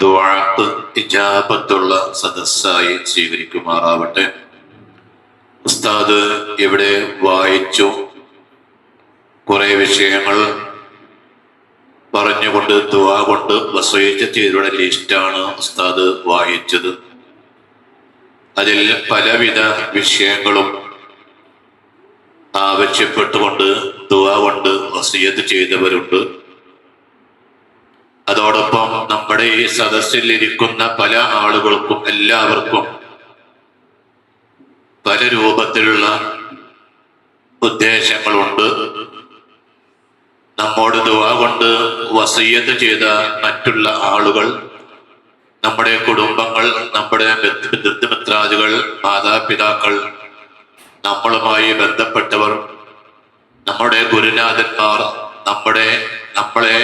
ദുആത്ത് ഇജാബത്തുള്ള സദസ്സായി സ്വീകരിക്കുമാറാവട്ടെ. ഉസ്താദ് ഇവിടെ വായിച്ചു? കുറെ വിഷയങ്ങൾ പറഞ്ഞുകൊണ്ട് ദുവാ കൊണ്ട് വസൂയത്ത് ചെയ്തവരുടെ ലിസ്റ്റാണ് ഉസ്താദ് വായിച്ചത്. അതിൽ പലവിധ വിഷയങ്ങളും ആവശ്യപ്പെട്ടുകൊണ്ട് ദുവാ കൊണ്ട് വസീയത്ത് ചെയ്തവരുണ്ട്. അതോടൊപ്പം നമ്മുടെ ഈ സദസ്സിൽ ഇരിക്കുന്ന പല ആളുകൾക്കും എല്ലാവർക്കും പല രൂപത്തിലുള്ള ഉദ്ദേശങ്ങളുണ്ട്. നമ്മോട് ദുവാ കൊണ്ട് വസയ്യത്ത് ചെയ്ത മറ്റുള്ള ആളുകൾ നമ്മുടെ കുടുംബങ്ങൾ നമ്മുടെ ബന്ധുമിത്രാദികൾ മാതാപിതാക്കൾ നമ്മളുമായി ബന്ധപ്പെട്ടവർ നമ്മുടെ ഗുരുനാഥന്മാർ നമ്മുടെ നമ്മളെ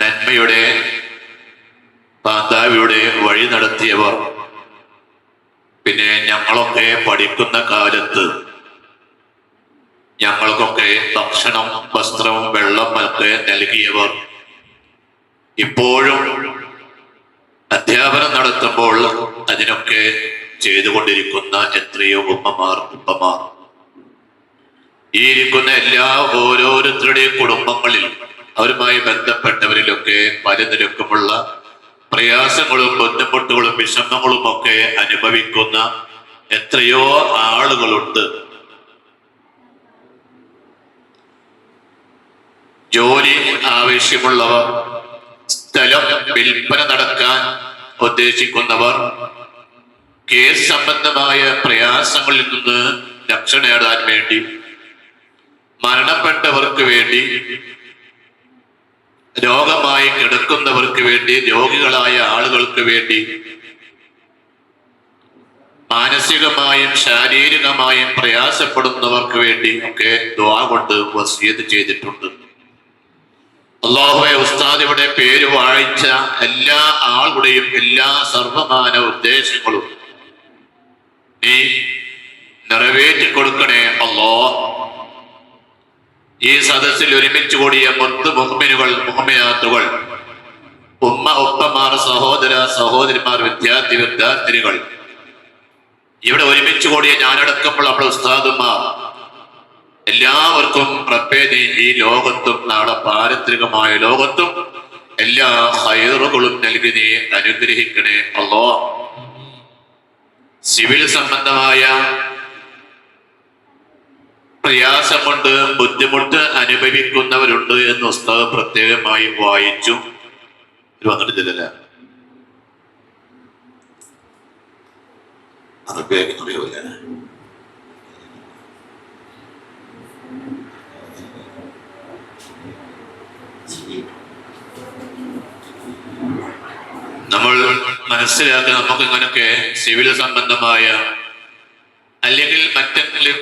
നന്മയുടെ പാതാവിയുടെ വഴി നടത്തിയവർ. പിന്നെ ഞങ്ങളൊക്കെ പഠിക്കുന്ന കാലത്ത് ഞങ്ങൾക്കൊക്കെ ഭക്ഷണം വസ്ത്രവും വെള്ളം ഒക്കെ നൽകിയവർ. ഇപ്പോഴും അധ്യാപനം നടത്തുമ്പോൾ അതിനൊക്കെ ചെയ്തുകൊണ്ടിരിക്കുന്ന എത്രയോ ഉമ്മമാർ ഉപ്പമാർ. ഈ ഇരിക്കുന്ന എല്ലാ ഓരോരുത്തരുടെയും കുടുംബങ്ങളിൽ അവരുമായി ബന്ധപ്പെട്ടവരിലൊക്കെ പലതിലൊക്കെയുള്ള പ്രയാസങ്ങളും ബുദ്ധിമുട്ടുകളും വിഷമങ്ങളും ഒക്കെ അനുഭവിക്കുന്ന എത്രയോ ആളുകളുണ്ട്. ജോലി ആവശ്യമുള്ളവർ സ്ഥലം വിൽപ്പന നടക്കാൻ ഉദ്ദേശിക്കുന്നവർ കേസ് സംബന്ധമായ പ്രയാസങ്ങളിൽ നിന്ന് രക്ഷ നേടാൻ വേണ്ടി മരണപ്പെട്ടവർക്ക് വേണ്ടി രോഗമായി കിടക്കുന്നവർക്ക് വേണ്ടി രോഗികളായ ആളുകൾക്ക് വേണ്ടി മാനസികമായും ശാരീരികമായും പ്രയാസപ്പെടുന്നവർക്ക് വേണ്ടി ഒക്കെ ദ്വാ കൊണ്ട് വസീത് ചെയ്തിട്ടുണ്ട്. അള്ളാഹുബെ ഉസ്താദിയുടെ പേര് വായിച്ച എല്ലാ ആളുടെയും എല്ലാ സർവമാന ഉദ്ദേശങ്ങളും നീ നിറവേറ്റി കൊടുക്കണേ അല്ലോ ഈ സദസ്സിൽ ഒരുമിച്ച് കൂടിയ മുത്ത് മുഹമ്മിനുകൾ മുഹമ്മയാത്തുകൾ ഉമ്മ ഉപ്പമാർ സഹോദര സഹോദരിമാർ വിദ്യാർത്ഥി വിദ്യാർത്ഥിനികൾ. ഇവിടെ ഒരുമിച്ച് കൂടിയ ഞാനടക്കപ്പോൾ നമ്മുടെ ഉസ്താദുമാർ. എല്ലാവർക്കും പ്രത്യേകി ഈ ലോകത്തും നാളെ പാരത്രികമായ ലോകത്തും എല്ലാ ഹൈറുകളും നൽകി നീ അനുഗ്രഹിക്കണേ അല്ലോ സിവിൽ സംബന്ധമായ പ്രയാസം കൊണ്ട് ബുദ്ധിമുട്ട് അനുഭവിക്കുന്നവരുണ്ട് എന്ന് പുസ്തകം പ്രത്യേകമായി വായിച്ചു. വന്നിട്ടില്ല അതൊക്കെ നമ്മൾ മനസ്സിലാക്കി നമുക്ക് ഇങ്ങനൊക്കെ സിവിൽ സംബന്ധമായ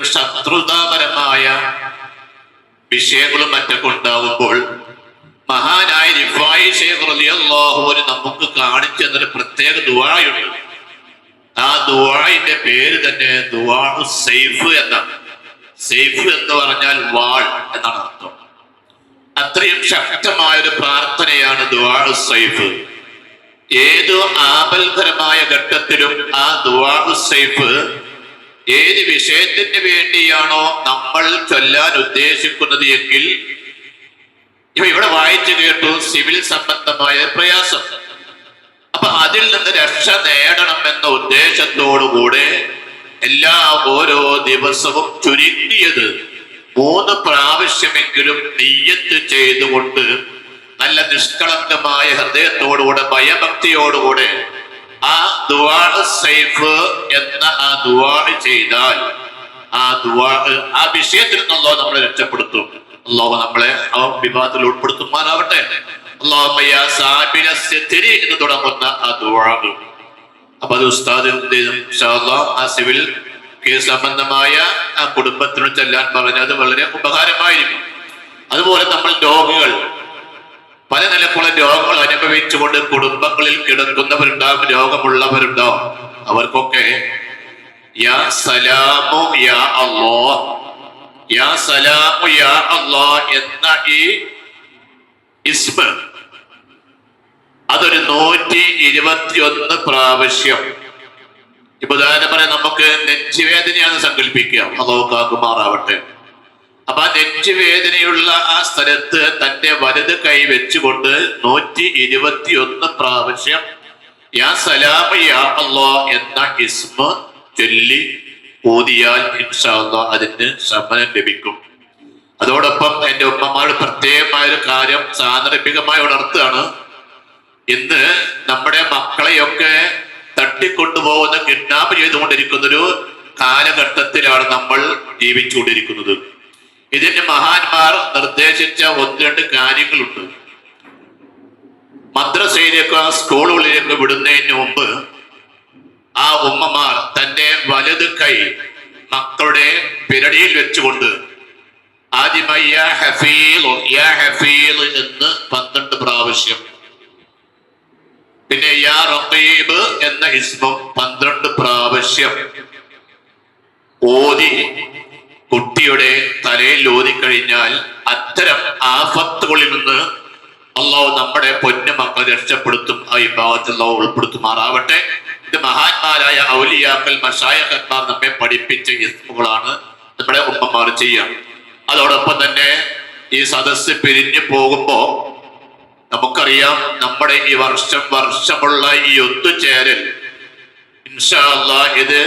ശത്രുതാപരമായ വിഷയങ്ങളും മറ്റൊക്കെ ഉണ്ടാവുമ്പോൾ മഹാനായ റിഫായി ഷേഖ് റലിയല്ലാഹുവിന് നമുക്ക് കാണിച്ചു തന്നൊരു പ്രത്യേക ദുവായുണ്ട് ആ ദുവായിന്റെ പേര് തന്നെ ദുവാണു സൈഫ് എന്നാണ്. സൈഫ് എന്ന് പറഞ്ഞാൽ വാൾ എന്നാണ് അർത്ഥം. അത്രയും ശക്തമായ ഒരു പ്രാർത്ഥനയാണ് ദുവാണു സൈഫ്. ഏതു ആപൽകരമായ ഘട്ടത്തിലും ആ ദുവാണു സൈഫ് ഏത് വിഷയത്തിന് വേണ്ടിയാണോ നമ്മൾ ചൊല്ലാൻ ഉദ്ദേശിക്കുന്നത് എങ്കിൽ ഇവിടെ വായിച്ചു കേട്ടു സിവിൽ സംബന്ധമായ പ്രയാസം. അപ്പൊ അതിൽ നിന്ന് രക്ഷ നേടണം എന്ന ഉദ്ദേശത്തോടുകൂടെ എല്ലാ ഓരോ ദിവസവും ചുരുങ്ങിയത് മൂന്ന് പ്രാവശ്യമെങ്കിലും നെയ്യത്ത് ചെയ്തുകൊണ്ട് നല്ല നിഷ്കളങ്കമായ ഹൃദയത്തോടുകൂടെ ഭയഭക്തിയോടുകൂടെ ആ ദുവാ സൈഫ് എന്ന ആ ദുവാ ചെയ്താൽ ആ ദുവാ ആ വിഷയത്തിൽ നിന്നല്ലോ നമ്മളെ രക്ഷപ്പെടുത്തും. അള്ളാഹു നമ്മളെ ആ സാബില സിദ്രി എന്ന് തുടങ്ങുന്ന ആ ദുവാ അപ്പൊ അത് ഉസ്താദ് ആ സിവിൽ കേസ് സംബന്ധമായ ആ കുടുംബത്തിനു ചെല്ലാൻ പറഞ്ഞത് വളരെ ഉപകാരമായിരിക്കും. അതുപോലെ നമ്മൾ രോഗികൾ പല നിലക്കുള്ള രോഗങ്ങൾ അനുഭവിച്ചുകൊണ്ട് കുടുംബങ്ങളിൽ കിടക്കുന്നവരുണ്ടാവും രോഗമുള്ളവരുണ്ടാവും. അവർക്കൊക്കെ യാ സലാമു യാ അല്ലോ യാ സലാമു യാ അല്ലോ എന്ന ഈ ഇസ്മ. അതൊരു നൂറ്റി ഇരുപത്തിയൊന്ന് പ്രാവശ്യം. ഇപ്പൊ ഉദാഹരണം പറയാം നമുക്ക് നെഞ്ചുവേദനയാണ് സങ്കല്പിക്കുക. അതോ കാക്കുമാറാവട്ടെ. അപ്പൊ നെഞ്ചുവേദനയുള്ള ആ സ്ഥലത്ത് തന്റെ വലത് കൈ വെച്ചുകൊണ്ട് നൂറ്റി ഇരുപത്തിയൊന്ന് പ്രാവശ്യം യാ സലാമ യാ അള്ളാ എന്ന ഇസ്മ ചൊല്ലി ഓതിയാൽ ഇൻഷാ അള്ളാ അതിന് ശമനം ലഭിക്കും. അതോടൊപ്പം എന്റെ ഉമ്മമാർ പ്രത്യേകമായ ഒരു കാര്യം സാന്ദർഭികമായി ഉണർത്തുകയാണ്. ഇന്ന് നമ്മുടെ മക്കളെയൊക്കെ തട്ടിക്കൊണ്ടുപോകുന്ന കിഡ്നാപ്പ് ചെയ്തുകൊണ്ടിരിക്കുന്ന ഒരു കാലഘട്ടത്തിലാണ് നമ്മൾ ജീവിച്ചുകൊണ്ടിരിക്കുന്നത്. ഇതിന് മഹാന്മാർ നിർദ്ദേശിച്ച ഒന്ന് രണ്ട് കാര്യങ്ങളുണ്ട്. മദ്രസയിലേക്ക് സ്കൂളുകളിലേക്ക് വിടുന്നതിന് മുമ്പ് ആ ഉമ്മമാർ തന്റെ വലത് കൈ മക്കളുടെ പിരടിയിൽ വെച്ചുകൊണ്ട് ആദ്യമായി യാ ഹഫീൽ യാ ഹഫീൽ എന്ന് പന്ത്രണ്ട് പ്രാവശ്യം. പിന്നെ യാ റഖീബ് എന്ന ഇസ്മം പന്ത്രണ്ട് പ്രാവശ്യം ഓതി കുട്ടിയുടെ തലയിൽ ഓതി കഴിഞ്ഞാൽ അത്തരം ആഫത്തുകളിൽ നിന്ന് അള്ളാഹു നമ്മുടെ പൊന്നു മക്കളെ രക്ഷപ്പെടുത്തും ആ വിഭാഗത്തിൽ അള്ളാഹു ഉൾപ്പെടുത്തുമാറാവട്ടെ. ഇത് മഹാന്മാരായ ഔലിയാക്കൽ മഷായക്കന്മാർ നമ്മെ പഠിപ്പിച്ച ഇസ്മുകളാണ് നമ്മുടെ ഉമ്മമാർ ചെയ്യാം അതോടൊപ്പം തന്നെ ഈ സദസ്സ് പിരിഞ്ഞു പോകുമ്പോൾ നമുക്കറിയാം നമ്മുടെ ഈ വർഷം വർഷമുള്ള ഈ ഒത്തുചേരൽ ഇൻഷാ അള്ളാ ഇത്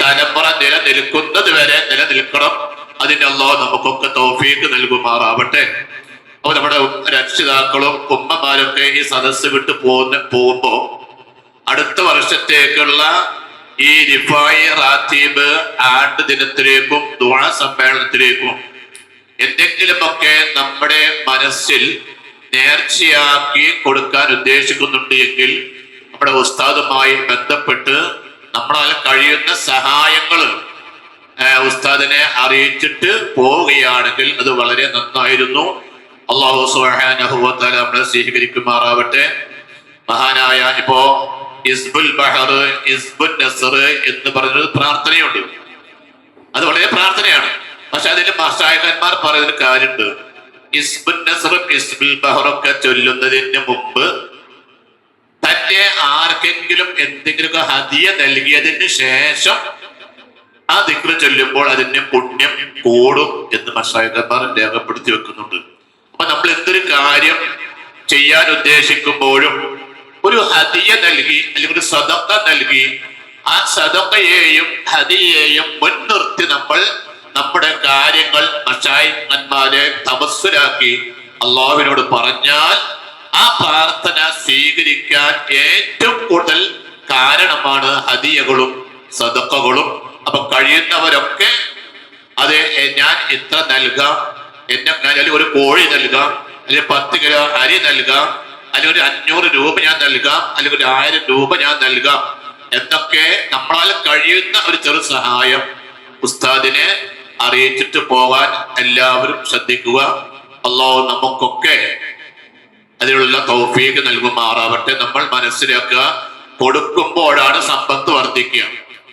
തലമുറ നിലനിൽക്കുന്നത് വരെ നിലനിൽക്കണം. അതിന്റെ അള്ളാഹു നമുക്കൊക്കെ തോഫീക്ക് നൽകുമാറാവട്ടെ. അപ്പൊ നമ്മുടെ രക്ഷിതാക്കളും ഉമ്മമാരൊക്കെ ഈ സദസ്സ് വിട്ട് പോകുന്ന പോകുമ്പോ അടുത്ത വർഷത്തേക്കുള്ള ഈ റിഫായി റാത്തീബ് ആണ്ട് ദിനത്തിലേക്കും ദുആ സമ്മേളനത്തിലേക്കും എന്തെങ്കിലുമൊക്കെ നമ്മുടെ മനസ്സിൽ നേർച്ചയാക്കി കൊടുക്കാൻ ഉദ്ദേശിക്കുന്നുണ്ട് എങ്കിൽ നമ്മുടെ ഉസ്താദുമായി ബന്ധപ്പെട്ട് നമ്മളാൽ കഴിയുന്ന സഹായങ്ങൾ ഉസ്താദിനെ അറിയിച്ചിട്ട് പോവുകയാണെങ്കിൽ അത് വളരെ നന്നായിരുന്നു. അള്ളാഹു സുഹാനഹുവത്താല നമ്മളെ സ്വീകരിക്കുമാറാവട്ടെ. മഹാനായ ഇപ്പോ ഇസ്ബുൽ ബഹർ ഇസ്ബുൽ നസർ എന്ന് പറഞ്ഞൊരു പ്രാർത്ഥനയുണ്ട്. അത് വളരെ പ്രാർത്ഥനയാണ്. പക്ഷെ അതിൽ മഷായകന്മാർ പറയുന്ന കാര്യമുണ്ട്. ഇസ്ബുൽ നസറും ഇസ്ബുൽ ബഹറും ഒക്കെ ചൊല്ലുന്നതിന് മുമ്പ് തന്നെ ആർക്കെങ്കിലും എന്തെങ്കിലുമൊക്കെ ഹതിയ നൽകിയതിന് ശേഷം ആ ദിക്റ് ചൊല്ലുമ്പോൾ അതിന്റെ പുണ്യം കൂടും എന്ന് മഷായകന്മാർ രേഖപ്പെടുത്തി വെക്കുന്നുണ്ട്. അപ്പൊ നമ്മൾ എന്തൊരു കാര്യം ചെയ്യാൻ ഉദ്ദേശിക്കുമ്പോഴും ഒരു ഹതിയ നൽകി അല്ലെങ്കിൽ ഒരു സദക്ക നൽകി ആ സദക്കയെയും ഹതിയെയും മുൻനിർത്തി നമ്മൾ നമ്മുടെ കാര്യങ്ങൾ മഷായന്മാരെ തപസ്സുരാക്കി അള്ളാഹുവിനോട് പറഞ്ഞാൽ ആ പ്രാർത്ഥന സ്വീകരിക്കാൻ ഏറ്റവും കൂടുതൽ കാരണമാണ് ഹദിയകളും സദക്കകളും. അപ്പൊ കഴിയുന്നവരൊക്കെ അത് ഞാൻ ഇത്ര നൽകാം. എന്നെ അല്ലെങ്കിൽ ഒരു കോഴി നൽകാം. അല്ലെങ്കിൽ പത്ത് കിലോ അരി നൽകാം. അല്ലെങ്കിൽ ഒരു അഞ്ഞൂറ് രൂപ ഞാൻ നൽകാം. അല്ലെങ്കിൽ ഒരു ആയിരം രൂപ ഞാൻ നൽകാം. എന്നൊക്കെ നമ്മളാൽ കഴിയുന്ന ഒരു ചെറു സഹായം. ഉസ്താദിനെ അറിയിച്ചിട്ട് പോകാൻ എല്ലാവരും ശ്രദ്ധിക്കുക. അള്ളാഹു നമുക്കൊക്കെ അതിനുള്ള തൗഫീഖ് നൽകുമാറാവട്ടെ. നമ്മൾ മനസ്സിലാക്കുക കൊടുക്കുമ്പോഴാണ് സമ്പത്ത് വർദ്ധിക്കുക.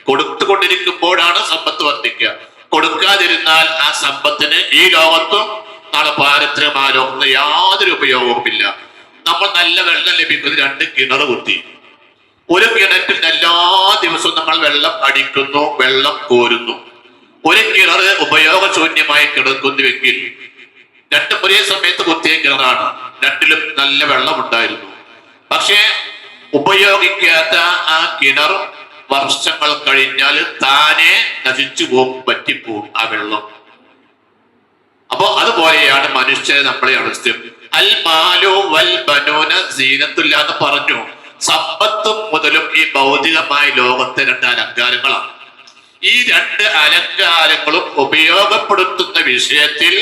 കൊടുത്തുകൊണ്ടിരിക്കുമ്പോഴാണ് സമ്പത്ത് വർദ്ധിക്കുക. കൊടുക്കാതിരുന്നാൽ ആ സമ്പത്തിന് ഈ ലോകത്തും നാളെ പാരത്രമാരോ ഒന്നും യാതൊരു ഉപയോഗവുമില്ല. നമ്മൾ നല്ല വെള്ളം ലഭിക്കുന്നത് രണ്ട് കിണർ കുത്തി. ഒരു കിണറ്റിൽ എല്ലാ ദിവസവും നമ്മൾ വെള്ളം അടിക്കുന്നു വെള്ളം കോരുന്നു. ഒരു കിണർ ഉപയോഗശൂന്യമായി കിടക്കുന്നുവെങ്കിൽ രണ്ടും ഒരേ സമയത്ത് കുത്തിയ കിണറാണ് രണ്ടിലും നല്ല വെള്ളമുണ്ടായിരുന്നു. പക്ഷേ ഉപയോഗിക്കാത്ത ആ കിണർ വർഷങ്ങൾ കഴിഞ്ഞാൽ താനെ നശിച്ചു പോകും പറ്റിപ്പോകും ആ വെള്ളം. അപ്പോ അതുപോലെയാണ് മനുഷ്യ നമ്മളെ അടുത്തും അൽ മാലോ വൽ ബനോന സീനത്തുല്ല എന്ന് പറഞ്ഞു. സമ്പത്തും മുതലും ഈ ഭൗതികമായ ലോകത്തെ രണ്ട് അലങ്കാരങ്ങളാണ്. ഈ രണ്ട് അലങ്കാരങ്ങളും ഉപയോഗപ്പെടുത്തുന്ന വിഷയത്തിൽ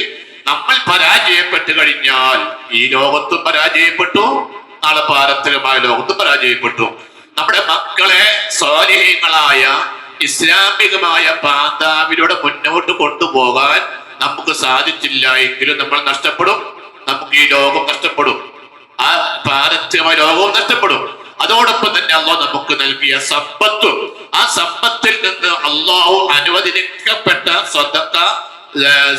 നമ്മൾ പരാജയപ്പെട്ടു കഴിഞ്ഞാൽ ഈ ലോകത്ത് പരാജയപ്പെട്ടു നാളെ പാരമ്പര്യമായ ലോകത്ത് പരാജയപ്പെട്ടു. നമ്മുടെ മക്കളെ സ്വാധീനങ്ങളായ ഇസ്ലാമികമായ പാന്താവിലൂടെ മുന്നോട്ട് കൊണ്ടുപോകാൻ നമുക്ക് സാധിച്ചില്ല എങ്കിലും നമ്മൾ നഷ്ടപ്പെടും. നമുക്ക് ഈ ലോകം നഷ്ടപ്പെടും. ആ പാരമ്പര്യമായ ലോകവും നഷ്ടപ്പെടും. അതോടൊപ്പം തന്നെ അള്ളാഹ് നമുക്ക് നൽകിയ സമ്പത്തും ആ സമ്പത്തിൽ നിന്ന് അള്ളാഹു അനുവദിക്കപ്പെട്ട സ്വതക്ക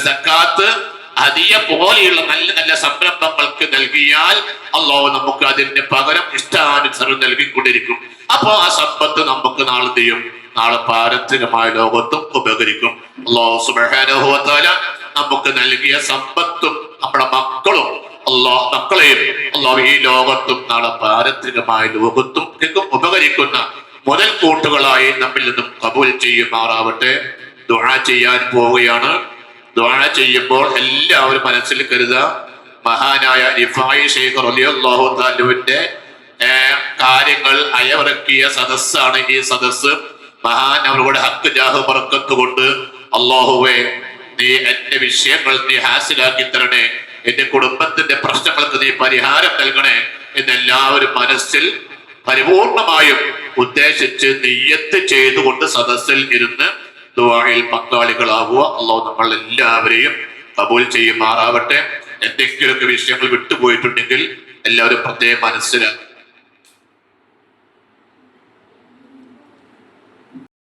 സക്കാത്ത് ഹദിയ പോലെയുള്ള നല്ല നല്ല സംരംഭങ്ങൾക്ക് നൽകിയാൽ അള്ളാഹു നമുക്ക് അതിന്റെ പകരം ഇഷ്ടാനുസരണം നൽകിക്കൊണ്ടിരിക്കും. അപ്പൊ ആ സമ്പത്ത് നമുക്ക് നാളെ ചെയ്യും? നാളെ പാരത്രികമായ ലോകത്തും ഉപകരിക്കും. അള്ളാഹു സുബാനുഭവത്താല നമുക്ക് നൽകിയ സമ്പത്തും നമ്മുടെ മക്കളും അള്ളാഹ് മക്കളെയും അള്ളാഹു ഈ ലോകത്തും നാളെ പാരത്രികമായ ലോകത്തും ഉപകരിക്കുന്ന മുതൽ കൂട്ടുകളായി നമ്മിൽ നിന്നും കബൂൽ ചെയ്യുമാറാവട്ടെ. ദുഴ ചെയ്യാൻ പോവുകയാണ്. ദുആ ചെയ്യുമ്പോൾ എല്ലാവരും മനസ്സിൽ കരുതുക. മഹാനായ റിഫായി ശേഖർ റളിയല്ലാഹു താലുവിന്റെ കാര്യങ്ങൾ അയവിറക്കിയ സദസ്സാണ് ഈ സദസ്സ്. മഹാൻ അവരുടെ ഹക്ക് ജാഹ് ബർക്കത്ത് കൊണ്ട് അള്ളാഹുവെ നീ എന്റെ വിഷയങ്ങൾ നീ ഹാസിലാക്കി തരണേ. എന്റെ കുടുംബത്തിന്റെ പ്രശ്നങ്ങൾക്ക് നീ പരിഹാരം നൽകണേ എന്നെല്ലാവരും മനസ്സിൽ പരിപൂർണമായും ഉദ്ദേശിച്ച് നെയ്യത്ത് ചെയ്തുകൊണ്ട് സദസ്സിൽ ഇരുന്ന് ദുവായിൽ പങ്കാളികളാവുക. അള്ളാഹു നമ്മൾ എല്ലാവരെയും കബൂൽ ചെയ്യുമാറാവട്ടെ. എന്തെങ്കിലുമൊക്കെ വിഷയങ്ങൾ വിട്ടുപോയിട്ടുണ്ടെങ്കിൽ എല്ലാവരും പ്രത്യേകം മനസ്സിലാക്കുക.